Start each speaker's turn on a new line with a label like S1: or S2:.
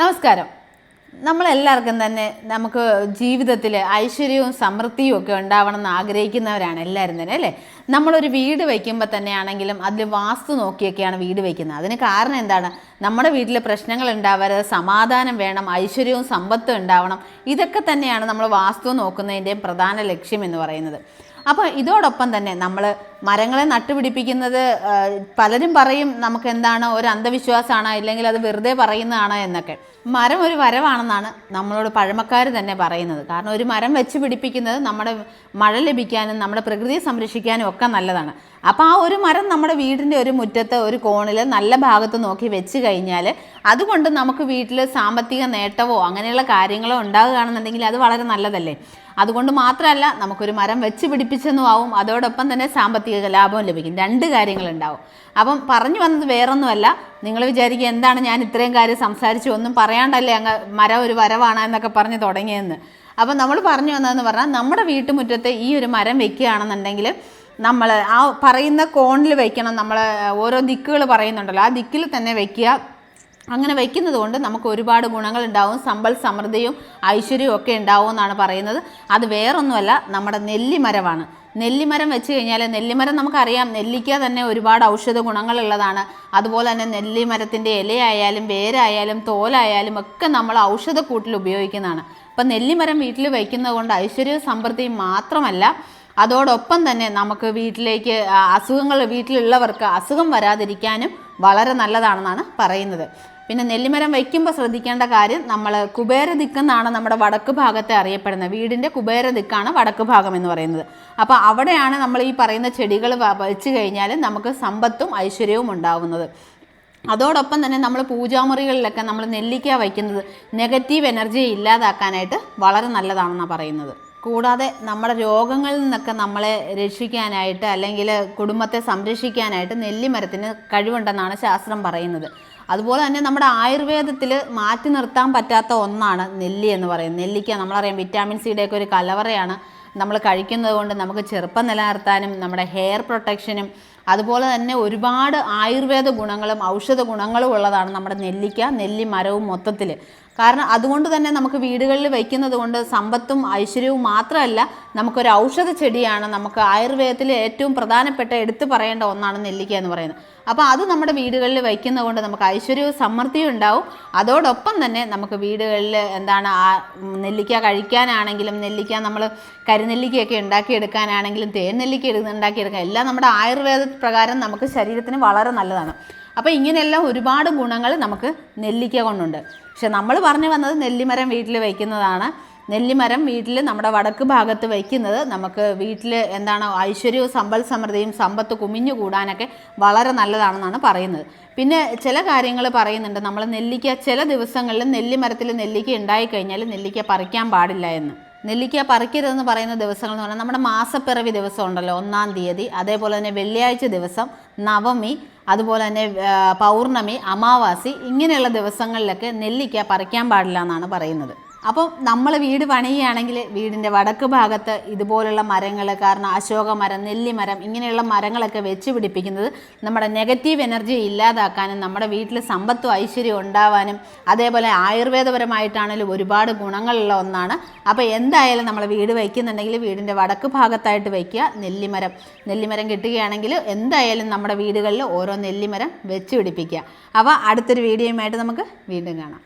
S1: നമസ്കാരം. നമ്മളെല്ലാവർക്കും തന്നെ നമുക്ക് ജീവിതത്തിൽ ഐശ്വര്യവും സമൃദ്ധിയും ഒക്കെ ഉണ്ടാവണം എന്ന് ആഗ്രഹിക്കുന്നവരാണ് എല്ലാവരും തന്നെ അല്ലേ? നമ്മളൊരു വീട് വയ്ക്കുമ്പോൾ തന്നെയാണെങ്കിലും അതിൽ വാസ്തു നോക്കിയൊക്കെയാണ് വീട് വയ്ക്കുന്നത്. അതിന് കാരണം എന്താണ്? നമ്മുടെ വീട്ടിൽ പ്രശ്നങ്ങൾ ഉണ്ടാവരുത് സമാധാനം വേണം ഐശ്വര്യവും സമ്പത്തും ഉണ്ടാവണം. ഇതൊക്കെ തന്നെയാണ് നമ്മൾ വാസ്തു നോക്കുന്നതിന്റെയും പ്രധാന ലക്ഷ്യം എന്ന് പറയുന്നത്. അപ്പോൾ ഇതോടൊപ്പം തന്നെ നമ്മൾ മരങ്ങളെ നട്ടുപിടിപ്പിക്കുന്നത് പലരും പറയും നമുക്ക് എന്താണ് ഒരു അന്ധവിശ്വാസമാണ് ഇല്ലെങ്കിൽ അത് വെറുതെ പറയുന്നതാണ് എന്നൊക്കെ. മരം ഒരു വരവാണെന്നാണ് നമ്മളോട് പഴമക്കാർ തന്നെ പറയുന്നത്. കാരണം ഒരു മരം വെച്ച് പിടിപ്പിക്കുന്നത് നമ്മുടെ മഴ ലഭിക്കാനും നമ്മുടെ പ്രകൃതിയെ സംരക്ഷിക്കാനും ഒക്കെ നല്ലതാണ്. അപ്പോൾ ആ ഒരു മരം നമ്മുടെ വീടിന്റെ ഒരു മുറ്റത്ത് ഒരു കോണിൽ നല്ല ഭാഗത്ത് നോക്കി വെച്ച് കഴിഞ്ഞാൽ അതുകൊണ്ട് നമുക്ക് വീട്ടിൽ സാമ്പത്തിക നേട്ടമോ അങ്ങനെയുള്ള കാര്യങ്ങളോ ഉണ്ടാകുകയാണെന്നുണ്ടെങ്കിൽ അത് വളരെ നല്ലതല്ലേ? അതുകൊണ്ട് മാത്രമല്ല നമുക്കൊരു മരം വെച്ച് പിടിപ്പിച്ചെന്നും ആവും. അതോടൊപ്പം തന്നെ സാമ്പത്തിക ലാഭവും ലഭിക്കും. രണ്ട് കാര്യങ്ങളുണ്ടാവും. അപ്പം പറഞ്ഞു വന്നത് വേറൊന്നുമല്ല. നിങ്ങൾ വിചാരിക്കുക എന്താണ് ഞാൻ ഇത്രയും കാര്യം സംസാരിച്ചു ഒന്നും പറയാണ്ടല്ലേ അങ്ങ് മരം ഒരു വരവാണ് എന്നൊക്കെ പറഞ്ഞ് തുടങ്ങിയെന്ന്. അപ്പം നമ്മൾ പറഞ്ഞു വന്നതെന്ന് പറഞ്ഞാൽ നമ്മുടെ വീട്ടുമുറ്റത്ത് ഈ ഒരു മരം വെക്കുകയാണെന്നുണ്ടെങ്കിൽ നമ്മൾ ആ പറയുന്ന കോണിൽ വയ്ക്കണം നമ്മൾ ഓരോ ദിക്കുകൾ പറയുന്നുണ്ടല്ലോ. ആ ദിക്കിൽ തന്നെ വെക്കുക അങ്ങനെ വയ്ക്കുന്നത് കൊണ്ട് നമുക്ക് ഒരുപാട് ഗുണങ്ങൾ ഉണ്ടാവും. സമ്പൽ സമൃദ്ധിയും ഐശ്വര്യവും ഒക്കെ ഉണ്ടാവും എന്നാണ് പറയുന്നത്. അത് വേറൊന്നുമല്ല നമ്മുടെ നെല്ലിമരമാണ്. നെല്ലിമരം വെച്ച് കഴിഞ്ഞാൽ നെല്ലിമരം നമുക്കറിയാം നെല്ലിക്ക തന്നെ ഒരുപാട് ഔഷധ ഗുണങ്ങളുള്ളതാണ് അതുപോലെ തന്നെ നെല്ലിമരത്തിന്റെ ഇലയായാലും വേരായാലും തോലായാലും ഒക്കെ നമ്മൾ ഔഷധക്കൂട്ടിൽ ഉപയോഗിക്കുന്നതാണ്. അപ്പം നെല്ലിമരം വീട്ടിൽ വയ്ക്കുന്നത് കൊണ്ട് ഐശ്വര്യവും സമൃദ്ധിയും മാത്രമല്ല അതോടൊപ്പം തന്നെ നമുക്ക് വീട്ടിലേക്ക് അസുഖങ്ങൾ വീട്ടിലുള്ളവർക്ക് അസുഖം വരാതിരിക്കാനും വളരെ നല്ലതാണെന്നാണ് പറയുന്നത്. പിന്നെ നെല്ലിമരം വയ്ക്കുമ്പോൾ ശ്രദ്ധിക്കേണ്ട കാര്യം നമ്മൾ കുബേര ദിക്കെന്നാണ് നമ്മുടെ വടക്ക് ഭാഗത്തെ അറിയപ്പെടുന്നത്. വീടിന്റെ കുബേര ദിക്കാണ് വടക്ക് ഭാഗം എന്ന് പറയുന്നത്. അപ്പോൾ അവിടെയാണ് നമ്മൾ ഈ പറയുന്ന ചെടികൾ വെച്ച് കഴിഞ്ഞാൽ നമുക്ക് സമ്പത്തും ഐശ്വര്യവും ഉണ്ടാവുന്നത്. അതോടൊപ്പം തന്നെ നമ്മൾ പൂജാമുറികളിലൊക്കെ നമ്മൾ നെല്ലിക്ക വയ്ക്കുന്നത് നെഗറ്റീവ് എനർജി ഇല്ലാതാക്കാനായിട്ട് വളരെ നല്ലതാണെന്നാണ് പറയുന്നത്. കൂടാതെ നമ്മുടെ രോഗങ്ങളിൽ നിന്നൊക്കെ നമ്മളെ രക്ഷിക്കാനായിട്ട് അല്ലെങ്കിൽ കുടുംബത്തെ സംരക്ഷിക്കാനായിട്ട് നെല്ലിമരത്തിന് കഴിവുണ്ടെന്നാണ് ശാസ്ത്രം പറയുന്നത്. അതുപോലെ തന്നെ നമ്മുടെ ആയുർവേദത്തിൽ മാറ്റി നിർത്താൻ പറ്റാത്ത ഒന്നാണ് നെല്ലി എന്ന് പറയുന്നത്. നെല്ലിക്ക നമ്മളറിയാം വിറ്റാമിൻ സിയുടെ ഒക്കെ ഒരു കലവറയാണ് നമ്മൾ കഴിക്കുന്നത് കൊണ്ട് നമുക്ക് ചെറുപ്പം നിലനിർത്താനും നമ്മുടെ ഹെയർ പ്രൊട്ടക്ഷനും അതുപോലെ തന്നെ ഒരുപാട് ആയുർവേദ ഗുണങ്ങളും ഔഷധ ഗുണങ്ങളും ഉള്ളതാണ് നമ്മുടെ നെല്ലിക്ക നെല്ലി മരവും മൊത്തത്തിൽ കാരണം അതുകൊണ്ട് തന്നെ നമുക്ക് വീടുകളിൽ വയ്ക്കുന്നത് കൊണ്ട് സമ്പത്തും ഐശ്വര്യവും മാത്രമല്ല നമുക്കൊരു ഔഷധ ചെടിയാണ് നമുക്ക് ആയുർവേദത്തിൽ ഏറ്റവും പ്രധാനപ്പെട്ട എടുത്തു പറയേണ്ട ഒന്നാണ് നെല്ലിക്ക എന്ന് പറയുന്നത്. അപ്പോൾ അത് നമ്മുടെ വീടുകളിൽ വയ്ക്കുന്നത് കൊണ്ട് നമുക്ക് ഐശ്വര്യവും സമൃദ്ധിയും ഉണ്ടാവും. അതോടൊപ്പം തന്നെ നമുക്ക് വീടുകളിൽ എന്താണ് ആ നെല്ലിക്ക കഴിക്കാനാണെങ്കിലും നെല്ലിക്ക നമ്മൾ കരിനെല്ലിക്കയൊക്കെ ഉണ്ടാക്കിയെടുക്കാനാണെങ്കിലും തേൻ നെല്ലിക്ക ഉണ്ടാക്കിയെടുക്കാം എല്ലാം നമ്മുടെ ആയുർവേദ പ്രകാരം നമുക്ക് ശരീരത്തിന് വളരെ നല്ലതാണ്. അപ്പോൾ ഇങ്ങനെയെല്ലാം ഒരുപാട് ഗുണങ്ങൾ നമുക്ക് നെല്ലിക്ക കൊണ്ടുണ്ട്. പക്ഷെ നമ്മൾ പറഞ്ഞു വന്നത് നെല്ലിമരം വീട്ടിൽ വയ്ക്കുന്നതാണ് നെല്ലിമരം വീട്ടിൽ നമ്മുടെ വടക്ക് ഭാഗത്ത് വയ്ക്കുന്നത് നമുക്ക് വീട്ടിൽ എന്താണ് ഐശ്വര്യവും സമ്പൽ സമൃദ്ധിയും സമ്പത്ത് കുമിഞ്ഞു കൂടാനൊക്കെ വളരെ നല്ലതാണെന്നാണ് പറയുന്നത്. പിന്നെ ചില കാര്യങ്ങൾ പറയുന്നുണ്ട്. നമ്മൾ നെല്ലിക്ക ചില ദിവസങ്ങളിൽ നെല്ലിമരത്തിൽ നെല്ലിക്ക ഉണ്ടായിക്കഴിഞ്ഞാൽ നെല്ലിക്ക പറിക്കാൻ പാടില്ല എന്ന്. നെല്ലിക്ക പറിക്കരുതെന്ന് പറയുന്ന ദിവസങ്ങൾ എന്ന് പറഞ്ഞാൽ നമ്മുടെ മാസപ്പിറവി ദിവസം ഉണ്ടല്ലോ ഒന്നാം തീയതി. അതേപോലെ തന്നെ വെള്ളിയാഴ്ച ദിവസം നവമി അതുപോലെ തന്നെ പൗർണമി അമാവാസി ഇങ്ങനെയുള്ള ദിവസങ്ങളിലൊക്കെ നെല്ലിക്ക പറിക്കാൻ പാടില്ല എന്നാണ് പറയുന്നത്. അപ്പം നമ്മൾ വീട് പണിയുകയാണെങ്കിൽ വീടിന്റെ വടക്ക് ഭാഗത്ത് ഇതുപോലുള്ള മരങ്ങൾ കാരണം അശോക മരം നെല്ലിമരം ഇങ്ങനെയുള്ള മരങ്ങളൊക്കെ വെച്ച് പിടിപ്പിക്കുന്നത് നമ്മുടെ നെഗറ്റീവ് എനർജി ഇല്ലാതാക്കാനും നമ്മുടെ വീട്ടിൽ സമ്പത്തും ഐശ്വര്യം ഉണ്ടാവാനും അതേപോലെ ആയുർവേദപരമായിട്ടാണെങ്കിലും ഒരുപാട് ഗുണങ്ങളുള്ള ഒന്നാണ്. അപ്പോൾ എന്തായാലും നമ്മൾ വീട് വയ്ക്കുന്നുണ്ടെങ്കിൽ വീടിന്റെ വടക്ക് ഭാഗത്തായിട്ട് വയ്ക്കുക നെല്ലിമരം. നെല്ലിമരം കിട്ടുകയാണെങ്കിൽ എന്തായാലും നമ്മുടെ വീടുകളിൽ ഓരോ നെല്ലിമരം വെച്ച് പിടിപ്പിക്കുക. അപ്പോൾ അടുത്തൊരു വീഡിയോയുമായിട്ട് നമുക്ക് വീണ്ടും കാണാം.